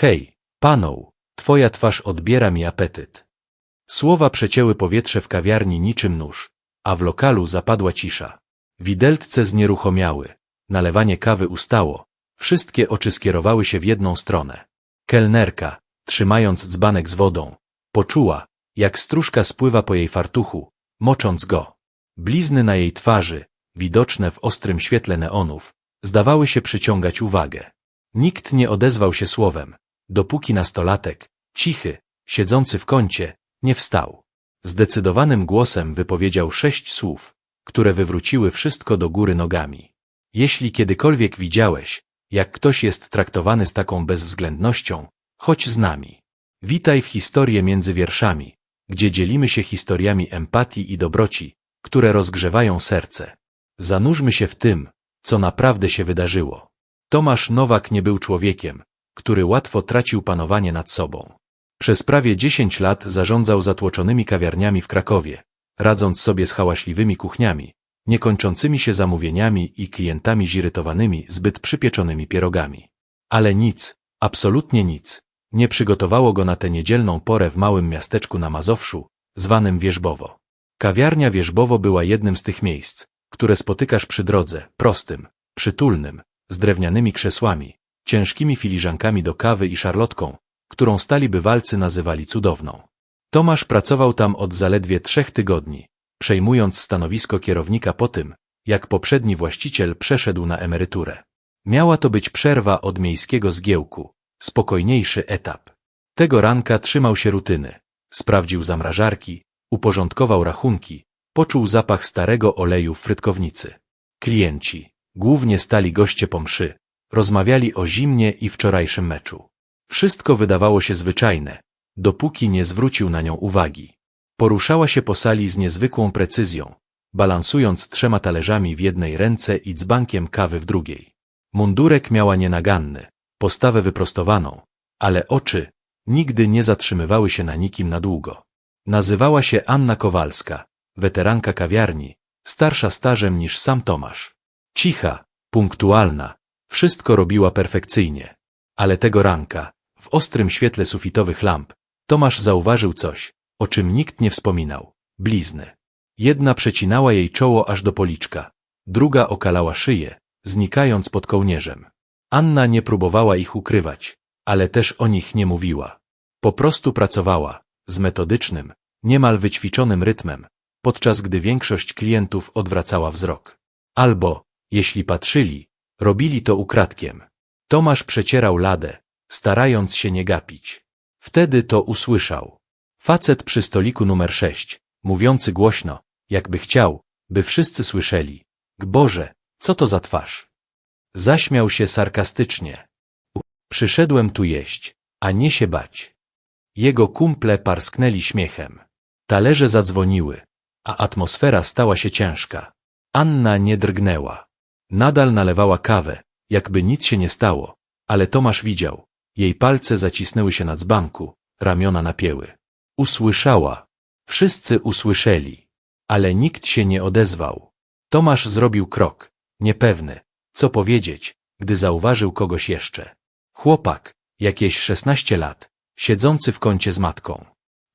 Hej, paną, twoja twarz odbiera mi apetyt. Słowa przecięły powietrze w kawiarni niczym nóż, a w lokalu zapadła cisza. Wideltce znieruchomiały, nalewanie kawy ustało, wszystkie oczy skierowały się w jedną stronę. Kelnerka, trzymając dzbanek z wodą, poczuła, jak stróżka spływa po jej fartuchu, mocząc go. Blizny na jej twarzy, widoczne w ostrym świetle neonów, zdawały się przyciągać uwagę. Nikt nie odezwał się słowem, dopóki nastolatek, cichy, siedzący w kącie, nie wstał. Zdecydowanym głosem wypowiedział sześć słów, które wywróciły wszystko do góry nogami. Jeśli kiedykolwiek widziałeś, jak ktoś jest traktowany z taką bezwzględnością, chodź z nami. Witaj w historię między wierszami, gdzie dzielimy się historiami empatii i dobroci, które rozgrzewają serce. Zanurzmy się w tym, co naprawdę się wydarzyło. Tomasz Nowak nie był człowiekiem, który łatwo tracił panowanie nad sobą. Przez prawie 10 lat zarządzał zatłoczonymi kawiarniami w Krakowie, radząc sobie z hałaśliwymi kuchniami, niekończącymi się zamówieniami i klientami zirytowanymi zbyt przypieczonymi pierogami. Ale nic, absolutnie nic, nie przygotowało go na tę niedzielną porę w małym miasteczku na Mazowszu, zwanym Wierzbowo. Kawiarnia Wierzbowo była jednym z tych miejsc, które spotykasz przy drodze, prostym, przytulnym, z drewnianymi krzesłami, ciężkimi filiżankami do kawy i szarlotką, którą stali bywalcy nazywali cudowną. Tomasz pracował tam od zaledwie trzech tygodni, przejmując stanowisko kierownika po tym, jak poprzedni właściciel przeszedł na emeryturę. Miała to być przerwa od miejskiego zgiełku, spokojniejszy etap. Tego ranka trzymał się rutyny, sprawdził zamrażarki, uporządkował rachunki, poczuł zapach starego oleju w frytkownicy. Klienci, głównie stali goście po mszy, rozmawiali o zimnie i wczorajszym meczu. Wszystko wydawało się zwyczajne, dopóki nie zwrócił na nią uwagi. Poruszała się po sali z niezwykłą precyzją, balansując trzema talerzami w jednej ręce i dzbankiem kawy w drugiej. Mundurek miała nienaganny, postawę wyprostowaną, ale oczy nigdy nie zatrzymywały się na nikim na długo. Nazywała się Anna Kowalska, weteranka kawiarni, starsza stażem niż sam Tomasz. Cicha, punktualna, wszystko robiła perfekcyjnie. Ale tego ranka, w ostrym świetle sufitowych lamp, Tomasz zauważył coś, o czym nikt nie wspominał. Blizny. Jedna przecinała jej czoło aż do policzka, druga okalała szyję, znikając pod kołnierzem. Anna nie próbowała ich ukrywać, ale też o nich nie mówiła. Po prostu pracowała, z metodycznym, niemal wyćwiczonym rytmem, podczas gdy większość klientów odwracała wzrok. Albo, jeśli patrzyli, robili to ukradkiem. Tomasz przecierał ladę, starając się nie gapić. Wtedy to usłyszał. Facet przy stoliku numer sześć, mówiący głośno, jakby chciał, by wszyscy słyszeli. Gboże, co to za twarz? Zaśmiał się sarkastycznie. Przyszedłem tu jeść, a nie się bać. Jego kumple parsknęli śmiechem. Talerze zadzwoniły, a atmosfera stała się ciężka. Anna nie drgnęła. Nadal nalewała kawę, jakby nic się nie stało, ale Tomasz widział. Jej palce zacisnęły się na dzbanku, ramiona napięły. Usłyszała. Wszyscy usłyszeli, ale nikt się nie odezwał. Tomasz zrobił krok, niepewny, co powiedzieć, gdy zauważył kogoś jeszcze. Chłopak, jakieś szesnaście lat, siedzący w kącie z matką.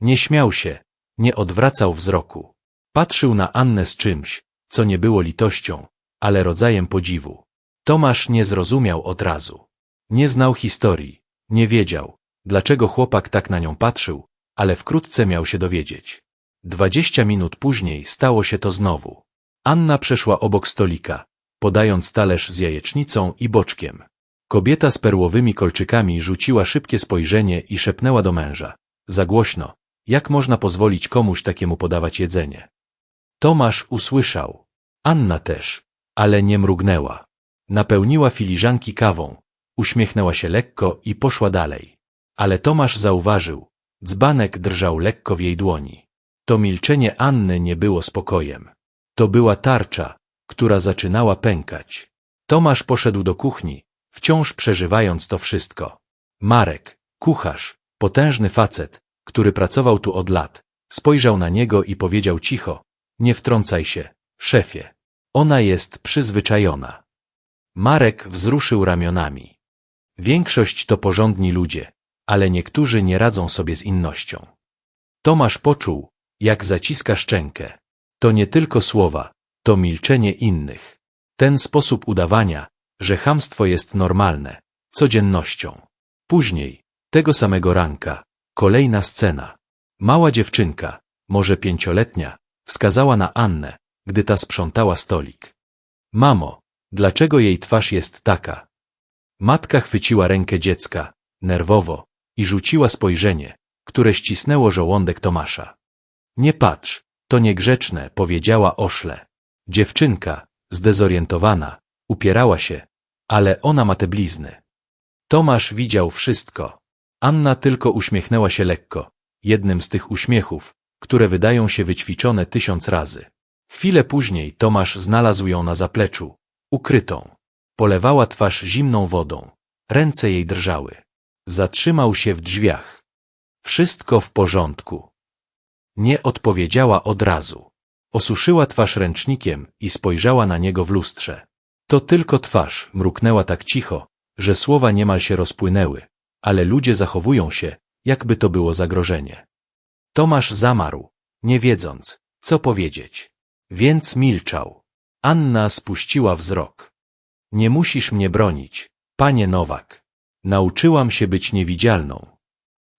Nie śmiał się, nie odwracał wzroku. Patrzył na Annę z czymś, co nie było litością, ale rodzajem podziwu. Tomasz nie zrozumiał od razu. Nie znał historii, nie wiedział, dlaczego chłopak tak na nią patrzył, ale wkrótce miał się dowiedzieć. Dwadzieścia minut później stało się to znowu. Anna przeszła obok stolika, podając talerz z jajecznicą i boczkiem. Kobieta z perłowymi kolczykami rzuciła szybkie spojrzenie i szepnęła do męża. Za głośno. Jak można pozwolić komuś takiemu podawać jedzenie? Tomasz usłyszał. Anna też, ale nie mrugnęła. Napełniła filiżanki kawą, uśmiechnęła się lekko i poszła dalej. Ale Tomasz zauważył, dzbanek drżał lekko w jej dłoni. To milczenie Anny nie było spokojem. To była tarcza, która zaczynała pękać. Tomasz poszedł do kuchni, wciąż przeżywając to wszystko. Marek, kucharz, potężny facet, który pracował tu od lat, spojrzał na niego i powiedział cicho, nie wtrącaj się, szefie. Ona jest przyzwyczajona. Marek wzruszył ramionami. Większość to porządni ludzie, ale niektórzy nie radzą sobie z innością. Tomasz poczuł, jak zaciska szczękę. To nie tylko słowa, to milczenie innych. Ten sposób udawania, że chamstwo jest normalne, codziennością. Później, tego samego ranka, kolejna scena. Mała dziewczynka, może pięcioletnia, wskazała na Annę, gdy ta sprzątała stolik. Mamo, dlaczego jej twarz jest taka? Matka chwyciła rękę dziecka, nerwowo, i rzuciła spojrzenie, które ścisnęło żołądek Tomasza. Nie patrz, to niegrzeczne, powiedziała oszle. Dziewczynka, zdezorientowana, upierała się, ale ona ma te blizny. Tomasz widział wszystko. Anna tylko uśmiechnęła się lekko, jednym z tych uśmiechów, które wydają się wyćwiczone tysiąc razy. Chwilę później Tomasz znalazł ją na zapleczu, ukrytą. Polewała twarz zimną wodą. Ręce jej drżały. Zatrzymał się w drzwiach. Wszystko w porządku. Nie odpowiedziała od razu. Osuszyła twarz ręcznikiem i spojrzała na niego w lustrze. To tylko twarz, mruknęła tak cicho, że słowa niemal się rozpłynęły, ale ludzie zachowują się, jakby to było zagrożenie. Tomasz zamarł, nie wiedząc, co powiedzieć. Więc milczał. Anna spuściła wzrok. Nie musisz mnie bronić, panie Nowak. Nauczyłam się być niewidzialną.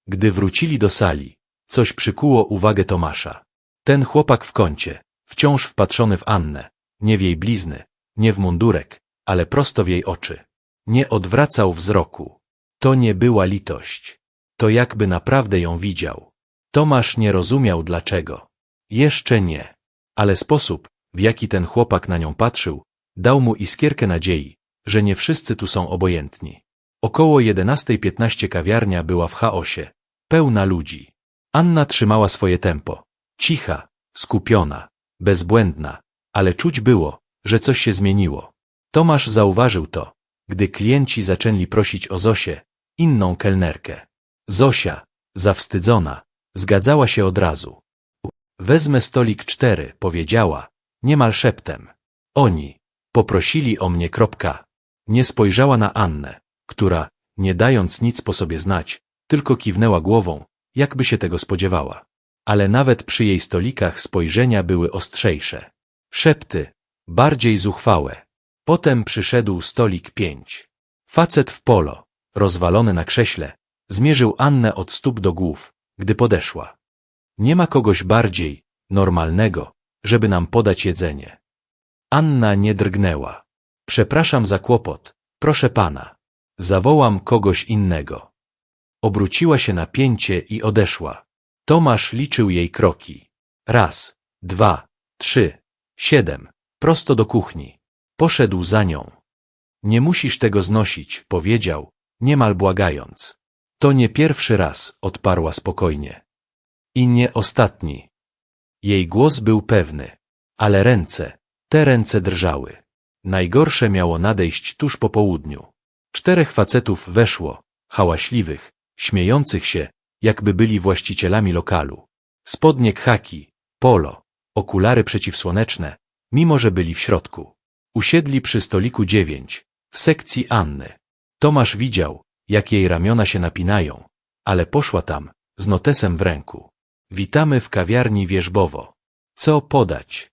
Gdy wrócili do sali, coś przykuło uwagę Tomasza. Ten chłopak w kącie, wciąż wpatrzony w Annę, nie w jej blizny, nie w mundurek, ale prosto w jej oczy. Nie odwracał wzroku. To nie była litość. To jakby naprawdę ją widział. Tomasz nie rozumiał dlaczego. Jeszcze nie. Ale sposób, w jaki ten chłopak na nią patrzył, dał mu iskierkę nadziei, że nie wszyscy tu są obojętni. Około 11.15 kawiarnia była w chaosie, pełna ludzi. Anna trzymała swoje tempo. Cicha, skupiona, bezbłędna, ale czuć było, że coś się zmieniło. Tomasz zauważył to, gdy klienci zaczęli prosić o Zosię, inną kelnerkę. Zosia, zawstydzona, zgadzała się od razu. Wezmę stolik cztery, powiedziała, niemal szeptem. Oni, poprosili o mnie kropka. Nie spojrzała na Annę, która, nie dając nic po sobie znać, tylko kiwnęła głową, jakby się tego spodziewała. Ale nawet przy jej stolikach spojrzenia były ostrzejsze. Szepty, bardziej zuchwałe. Potem przyszedł stolik pięć. Facet w polo, rozwalony na krześle, zmierzył Annę od stóp do głów, gdy podeszła. Nie ma kogoś bardziej normalnego, żeby nam podać jedzenie. Anna nie drgnęła. Przepraszam za kłopot, proszę pana. Zawołam kogoś innego. Obróciła się na pięcie i odeszła. Tomasz liczył jej kroki. Raz, dwa, trzy, siedem. Prosto do kuchni. Poszedł za nią. Nie musisz tego znosić, powiedział, niemal błagając. To nie pierwszy raz, odparła spokojnie. I nie ostatni. Jej głos był pewny, ale ręce, te ręce drżały. Najgorsze miało nadejść tuż po południu. Czterech facetów weszło, hałaśliwych, śmiejących się, jakby byli właścicielami lokalu. Spodnie khaki, polo, okulary przeciwsłoneczne, mimo że byli w środku. Usiedli przy stoliku dziewięć, w sekcji Anny. Tomasz widział, jak jej ramiona się napinają, ale poszła tam, z notesem w ręku. Witamy w kawiarni wierzbowo. Co podać?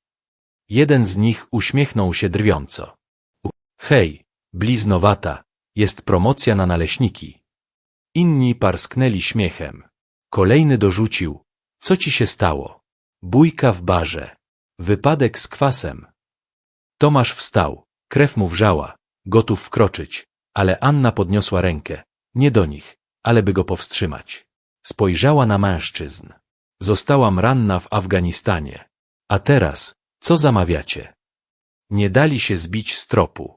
Jeden z nich uśmiechnął się drwiąco. Hej, bliznowata, jest promocja na naleśniki. Inni parsknęli śmiechem. Kolejny dorzucił, co ci się stało? Bójka w barze. Wypadek z kwasem. Tomasz wstał, krew mu wrzała, gotów wkroczyć, ale Anna podniosła rękę, nie do nich, ale by go powstrzymać. Spojrzała na mężczyzn. Zostałam ranna w Afganistanie. A teraz, co zamawiacie? Nie dali się zbić z tropu.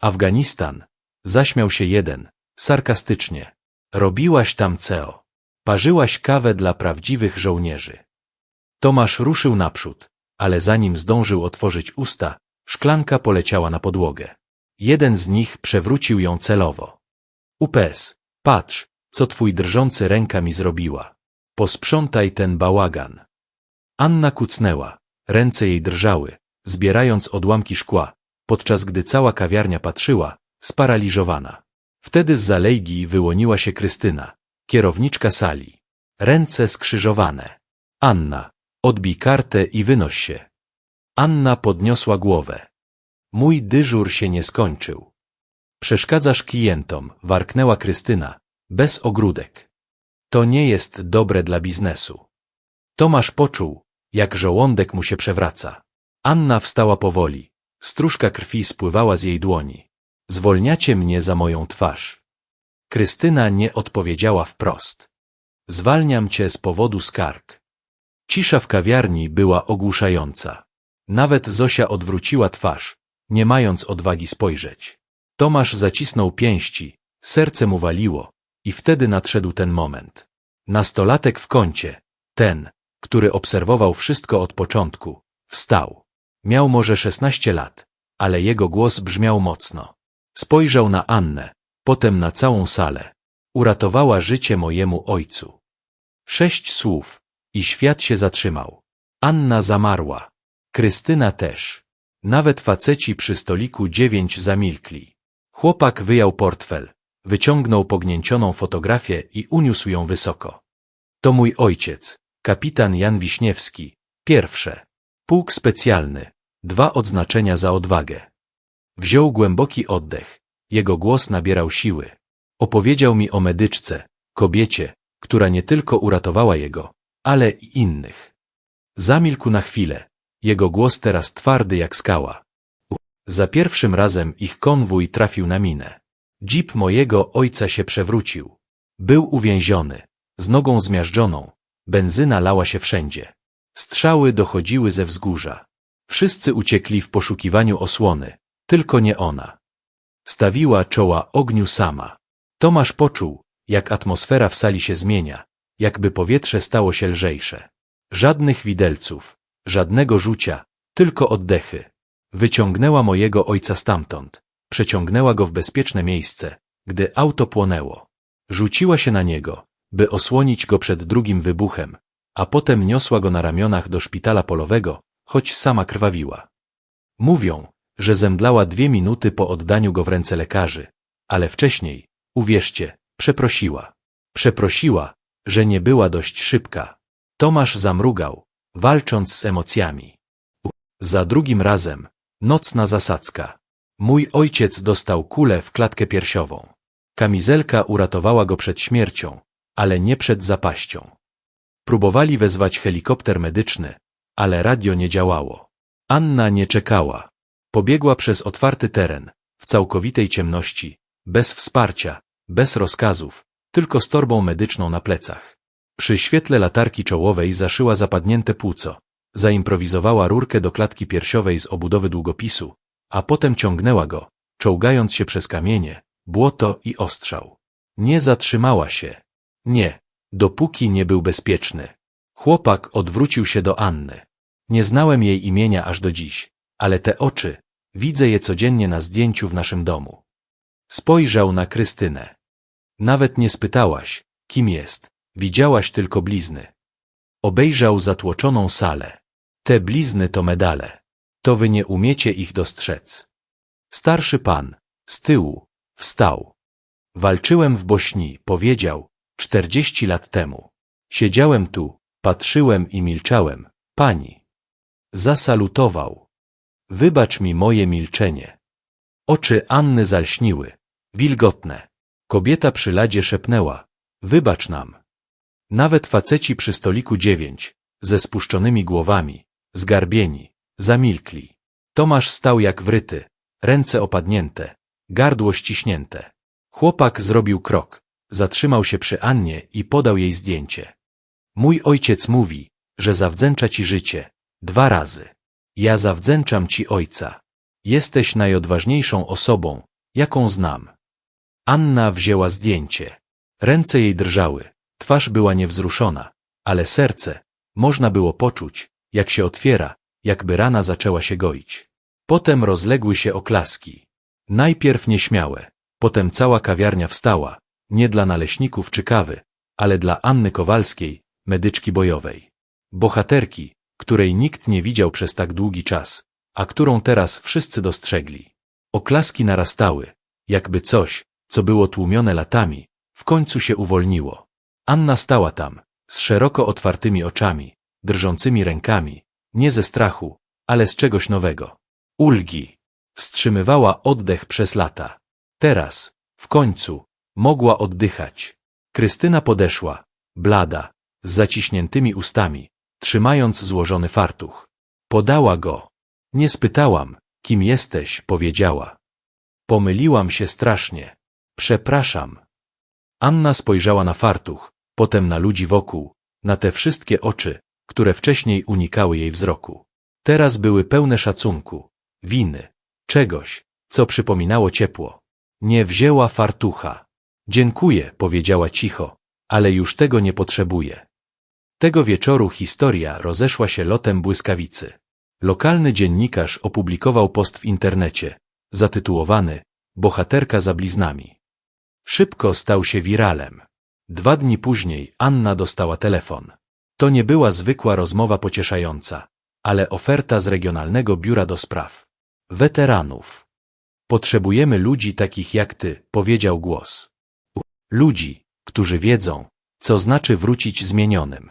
Afganistan, zaśmiał się jeden, sarkastycznie. Robiłaś tam CEO. Parzyłaś kawę dla prawdziwych żołnierzy. Tomasz ruszył naprzód, ale zanim zdążył otworzyć usta, szklanka poleciała na podłogę. Jeden z nich przewrócił ją celowo. Upes, patrz, co twój drżący ręka mi zrobiła. Posprzątaj ten bałagan. Anna kucnęła, ręce jej drżały, zbierając odłamki szkła, podczas gdy cała kawiarnia patrzyła, sparaliżowana. Wtedy z zalejgi wyłoniła się Krystyna, kierowniczka sali. Ręce skrzyżowane. Anna, odbij kartę i wynoś się. Anna podniosła głowę. Mój dyżur się nie skończył. Przeszkadzasz klientom, warknęła Krystyna, bez ogródek. To nie jest dobre dla biznesu. Tomasz poczuł, jak żołądek mu się przewraca. Anna wstała powoli. Stróżka krwi spływała z jej dłoni. Zwolniacie mnie za moją twarz. Krystyna nie odpowiedziała wprost. Zwalniam cię z powodu skarg. Cisza w kawiarni była ogłuszająca. Nawet Zosia odwróciła twarz, nie mając odwagi spojrzeć. Tomasz zacisnął pięści, serce mu waliło i wtedy nadszedł ten moment. Nastolatek w kącie, ten, który obserwował wszystko od początku, wstał. Miał może szesnaście lat, ale jego głos brzmiał mocno. Spojrzał na Annę, potem na całą salę. Uratowała życie mojemu ojcu. Sześć słów i świat się zatrzymał. Anna zamarła. Krystyna też. Nawet faceci przy stoliku dziewięć zamilkli. Chłopak wyjął portfel, wyciągnął pognięcioną fotografię i uniósł ją wysoko. To mój ojciec, kapitan Jan Wiśniewski, pierwsze. Pułk specjalny, dwa odznaczenia za odwagę. Wziął głęboki oddech, jego głos nabierał siły. Opowiedział mi o medyczce, kobiecie, która nie tylko uratowała jego, ale i innych. Zamilkł na chwilę, jego głos teraz twardy jak skała. Za pierwszym razem ich konwój trafił na minę. Jeep mojego ojca się przewrócił. Był uwięziony, z nogą zmiażdżoną, benzyna lała się wszędzie. Strzały dochodziły ze wzgórza. Wszyscy uciekli w poszukiwaniu osłony, tylko nie ona. Stawiła czoła ogniu sama. Tomasz poczuł, jak atmosfera w sali się zmienia, jakby powietrze stało się lżejsze. Żadnych widelców, żadnego rzucia, tylko oddechy. Wyciągnęła mojego ojca stamtąd, przeciągnęła go w bezpieczne miejsce, gdy auto płonęło. Rzuciła się na niego, by osłonić go przed drugim wybuchem, a potem niosła go na ramionach do szpitala polowego, choć sama krwawiła. Mówią, że zemdlała dwie minuty po oddaniu go w ręce lekarzy, ale wcześniej, uwierzcie, przeprosiła. Przeprosiła, że nie była dość szybka. Tomasz zamrugał, walcząc z emocjami. Za drugim razem, nocna zasadzka. Mój ojciec dostał kulę w klatkę piersiową. Kamizelka uratowała go przed śmiercią, ale nie przed zapaścią. Próbowali wezwać helikopter medyczny, ale radio nie działało. Anna nie czekała. Pobiegła przez otwarty teren, w całkowitej ciemności, bez wsparcia, bez rozkazów, tylko z torbą medyczną na plecach. Przy świetle latarki czołowej zaszyła zapadnięte płuco, zaimprowizowała rurkę do klatki piersiowej z obudowy długopisu, a potem ciągnęła go, czołgając się przez kamienie, błoto i ostrzał. Nie zatrzymała się. Nie, dopóki nie był bezpieczny. Chłopak odwrócił się do Anny. Nie znałem jej imienia aż do dziś, ale te oczy, widzę je codziennie na zdjęciu w naszym domu. Spojrzał na Krystynę. Nawet nie spytałaś, kim jest, widziałaś tylko blizny. Obejrzał zatłoczoną salę. Te blizny to medale. To wy nie umiecie ich dostrzec. Starszy pan, z tyłu, wstał. Walczyłem w Bośni, powiedział, czterdzieści lat temu. Siedziałem tu, patrzyłem i milczałem, pani. Zasalutował. Wybacz mi moje milczenie. Oczy Anny zalśniły, wilgotne. Kobieta przy ladzie szepnęła, wybacz nam. Nawet faceci przy stoliku dziewięć, ze spuszczonymi głowami, zgarbieni, zamilkli. Tomasz stał jak wryty, ręce opadnięte, gardło ściśnięte. Chłopak zrobił krok, zatrzymał się przy Annie i podał jej zdjęcie. Mój ojciec mówi, że zawdzięcza ci życie. Dwa razy. Ja zawdzięczam ci ojca. Jesteś najodważniejszą osobą, jaką znam. Anna wzięła zdjęcie. Ręce jej drżały, twarz była niewzruszona, ale serce, można było poczuć, jak się otwiera, jakby rana zaczęła się goić. Potem rozległy się oklaski. Najpierw nieśmiałe, potem cała kawiarnia wstała, nie dla naleśników czy kawy, ale dla Anny Kowalskiej, medyczki bojowej. Bohaterki, której nikt nie widział przez tak długi czas, a którą teraz wszyscy dostrzegli. Oklaski narastały, jakby coś, co było tłumione latami, w końcu się uwolniło. Anna stała tam, z szeroko otwartymi oczami, drżącymi rękami, nie ze strachu, ale z czegoś nowego. Ulgi. Wstrzymywała oddech przez lata. Teraz, w końcu, mogła oddychać. Krystyna podeszła, blada, z zaciśniętymi ustami, trzymając złożony fartuch. Podała go. Nie spytałam, kim jesteś, powiedziała. Pomyliłam się strasznie. Przepraszam. Anna spojrzała na fartuch, potem na ludzi wokół, na te wszystkie oczy, które wcześniej unikały jej wzroku. Teraz były pełne szacunku, winy, czegoś, co przypominało ciepło. Nie wzięła fartucha. Dziękuję, powiedziała cicho, ale już tego nie potrzebuję. Tego wieczoru historia rozeszła się lotem błyskawicy. Lokalny dziennikarz opublikował post w internecie, zatytułowany Bohaterka za bliznami. Szybko stał się wiralem. Dwa dni później Anna dostała telefon. To nie była zwykła rozmowa pocieszająca, ale oferta z Regionalnego Biura do Spraw Weteranów. Potrzebujemy ludzi takich jak ty, powiedział głos. Ludzi, którzy wiedzą, co znaczy wrócić zmienionym.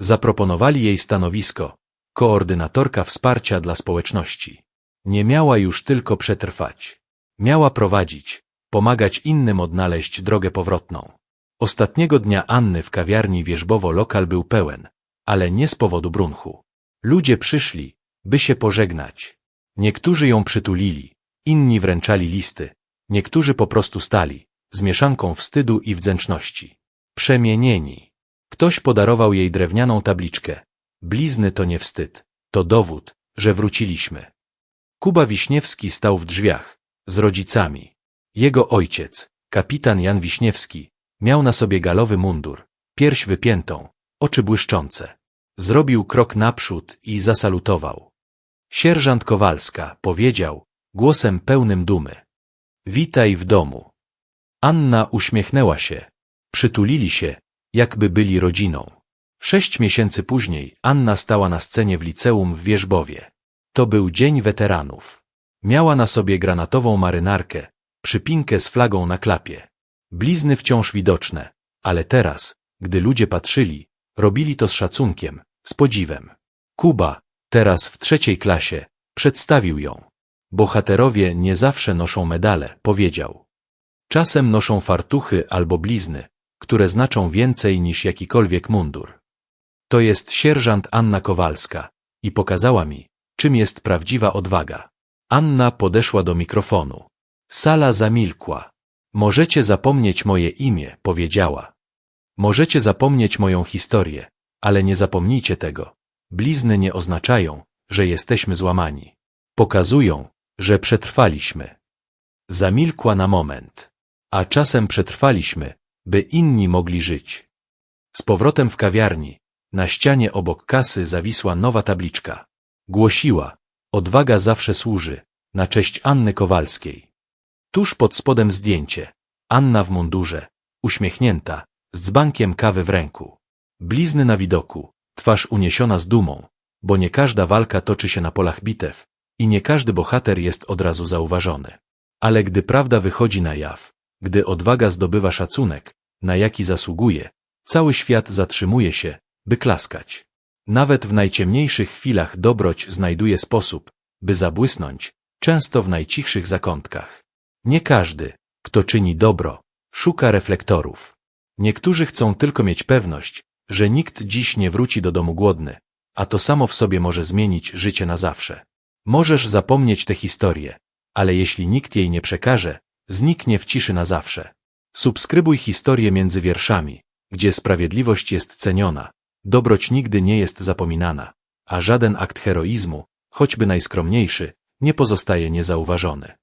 Zaproponowali jej stanowisko, koordynatorka wsparcia dla społeczności. Nie miała już tylko przetrwać. Miała prowadzić, pomagać innym odnaleźć drogę powrotną. Ostatniego dnia Anny w kawiarni wierzbowo lokal był pełen, ale nie z powodu brunchu. Ludzie przyszli, by się pożegnać. Niektórzy ją przytulili, inni wręczali listy, niektórzy po prostu stali, z mieszanką wstydu i wdzięczności. Przemienieni. Ktoś podarował jej drewnianą tabliczkę. Blizny to nie wstyd, to dowód, że wróciliśmy. Kuba Wiśniewski stał w drzwiach, z rodzicami. Jego ojciec, kapitan Jan Wiśniewski, miał na sobie galowy mundur, pierś wypiętą, oczy błyszczące. Zrobił krok naprzód i zasalutował. Sierżant Kowalska powiedział, głosem pełnym dumy. Witaj w domu. Anna uśmiechnęła się. Przytulili się, jakby byli rodziną. Sześć miesięcy później Anna stała na scenie w liceum w Wierzbowie. To był Dzień Weteranów. Miała na sobie granatową marynarkę, przypinkę z flagą na klapie. Blizny wciąż widoczne, ale teraz, gdy ludzie patrzyli, robili to z szacunkiem, z podziwem. Kuba, teraz w trzeciej klasie, przedstawił ją. Bohaterowie nie zawsze noszą medale, powiedział. Czasem noszą fartuchy albo blizny, które znaczą więcej niż jakikolwiek mundur. To jest sierżant Anna Kowalska i pokazała mi, czym jest prawdziwa odwaga. Anna podeszła do mikrofonu. Sala zamilkła. Możecie zapomnieć moje imię, powiedziała. Możecie zapomnieć moją historię, ale nie zapomnijcie tego. Blizny nie oznaczają, że jesteśmy złamani. Pokazują, że przetrwaliśmy. Zamilkła na moment. A czasem przetrwaliśmy, by inni mogli żyć. Z powrotem w kawiarni, na ścianie obok kasy zawisła nowa tabliczka. Głosiła, odwaga zawsze służy, na cześć Anny Kowalskiej. Tuż pod spodem zdjęcie. Anna w mundurze, uśmiechnięta, z dzbankiem kawy w ręku. Blizny na widoku, twarz uniesiona z dumą, bo nie każda walka toczy się na polach bitew i nie każdy bohater jest od razu zauważony. Ale gdy prawda wychodzi na jaw, gdy odwaga zdobywa szacunek, na jaki zasługuje, cały świat zatrzymuje się, by klaskać. Nawet w najciemniejszych chwilach dobroć znajduje sposób, by zabłysnąć, często w najcichszych zakątkach. Nie każdy, kto czyni dobro, szuka reflektorów. Niektórzy chcą tylko mieć pewność, że nikt dziś nie wróci do domu głodny, a to samo w sobie może zmienić życie na zawsze. Możesz zapomnieć tę historię, ale jeśli nikt jej nie przekaże, zniknie w ciszy na zawsze. Subskrybuj historię między wierszami, gdzie sprawiedliwość jest ceniona, dobroć nigdy nie jest zapominana, a żaden akt heroizmu, choćby najskromniejszy, nie pozostaje niezauważony.